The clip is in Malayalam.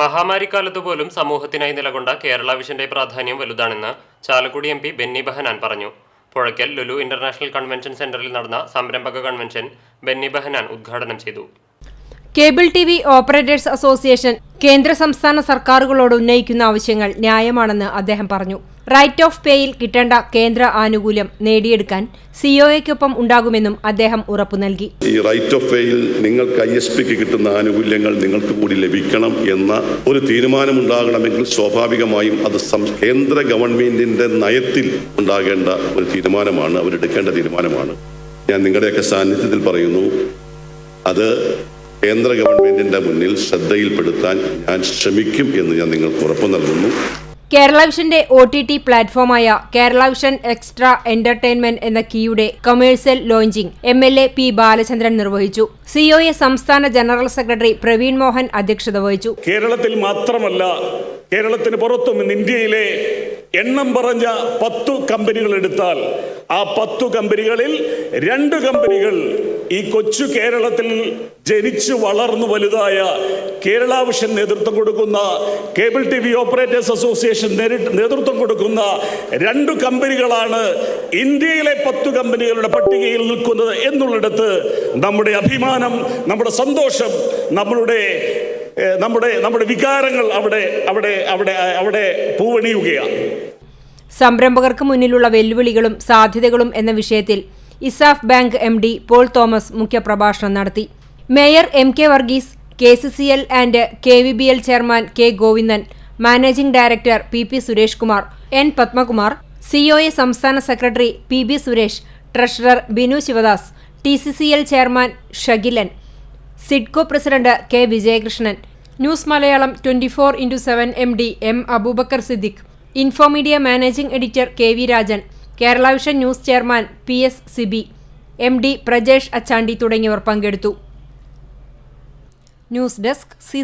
മഹാമാരിക്കാലത്ത് പോലും സമൂഹത്തിനായി നിലകൊണ്ട കേരള വിഷന്റെ പ്രാധാന്യം വലുതാണെന്ന് ചാലക്കുടി എം പി ബെന്നി ബെഹനാൻ പറഞ്ഞു. പുഴയ്ക്കൽ ലുലു ഇന്റർനാഷണൽ കൺവെൻഷൻ സെന്ററിൽ നടന്ന സംരംഭക കൺവെൻഷൻ ബെന്നി ബെഹനാൻ ഉദ്ഘാടനം ചെയ്തു. Cable T V operators association കേന്ദ്ര സംസ്ഥാന സർക്കാരുകളോട് ഉന്നയിക്കുന്ന ആവശ്യങ്ങൾ ന്യായമാണെന്ന് അദ്ദേഹം പറഞ്ഞു. റൈറ്റ് ഓഫ് പേയിൽ കിട്ടേണ്ട കേന്ദ്ര ആനുകൂല്യം നേടിയെടുക്കാൻ സിഒഎക്കൊപ്പം ഉണ്ടാകുമെന്നും അദ്ദേഹം ഉറപ്പു നൽകി. ഈ റൈറ്റ് ഓഫ് പേയിൽ നിങ്ങൾക്ക് ഐ എസ് പിക്ക് കിട്ടുന്ന ആനുകൂല്യങ്ങൾ നിങ്ങൾക്ക് കൂടി ലഭിക്കണം എന്ന ഒരു തീരുമാനമുണ്ടാകണമെങ്കിൽ സ്വാഭാവികമായും അത് കേന്ദ്ര ഗവൺമെന്റിന്റെ നയത്തിൽ ഉണ്ടാകേണ്ട ഒരു തീരുമാനമാണ് അവരെടുക്കേണ്ട തീരുമാനമാണ്. ഞാൻ നിങ്ങളുടെയൊക്കെ സാന്നിധ്യത്തിൽ പറയുന്നു അത് കേന്ദ്ര ഗവൺമെന്റിന്റെ മുന്നിൽ ശ്രദ്ധയിൽപ്പെടുത്താൻ ഞാൻ ശ്രമിക്കും എന്ന് ഞാൻ നിങ്ങൾക്ക് ഉറപ്പു നൽകുന്നു. കേരള വിഷന്റെ ഒ ടി ടി പ്ലാറ്റ്ഫോമായ കേരള വിഷൻ എക്സ്ട്രാ എന്റർടൈൻമെന്റ് എന്ന കീയുടെ commercial launching M L A P Balachandran നിർവഹിച്ചു. സിഒഎ സംസ്ഥാന ജനറൽ സെക്രട്ടറി പ്രവീൺ മോഹൻ അധ്യക്ഷത വഹിച്ചു. കേരളത്തിൽ മാത്രമല്ല കേരളത്തിന് പുറത്തും ഇന്ന് ഇന്ത്യയിലെ എണ്ണം പറഞ്ഞ പത്തു കമ്പനികൾ എടുത്താൽ ആ പത്തു കമ്പനികളിൽ രണ്ട് കമ്പനികൾ ഈ കൊച്ചു കേരളത്തിൽ ജനിച്ചു വളർന്നു വലുതായ കേരള വിഷൻ നേതൃത്വം കൊടുക്കുന്ന cable T V operators association നേതൃത്വം കൊടുക്കുന്ന രണ്ട് കമ്പനികളാണ് ഇന്ത്യയിലെ പത്തു കമ്പനികളുടെ പട്ടികയിൽ നിൽക്കുന്നത് എന്നുള്ളിടത്ത് നമ്മുടെ അഭിമാനം നമ്മുടെ സന്തോഷം നമ്മളുടെ നമ്മുടെ നമ്മുടെ വികാരങ്ങൾ അവിടെ അവിടെ അവിടെ അവിടെ പൂവണിയുകയാണ്. സംരംഭകർക്ക് മുന്നിലുള്ള വെല്ലുവിളികളും സാധ്യതകളും എന്ന വിഷയത്തിൽ ESAF bank M D Paul Thomas മുഖ്യപ്രഭാഷണം നടത്തി. Mayor M K Varghese K C C L and K V B L chairman K Govindan managing director P P Suresh Kumar N Padmakumar COA സംസ്ഥാന secretary P B Suresh treasurer Binu Sivadas T C C L chairman Shagilan SIDCO president K Vijayakrishnan news Malayalam twenty four into seven M D M Abubakar Siddique Infomedia managing editor K V Rajan Kerala vision news chairman P S Sibi M D Prajesh Achandi തുടങ്ങിയവർ പങ്കെടുത്തു. News desk C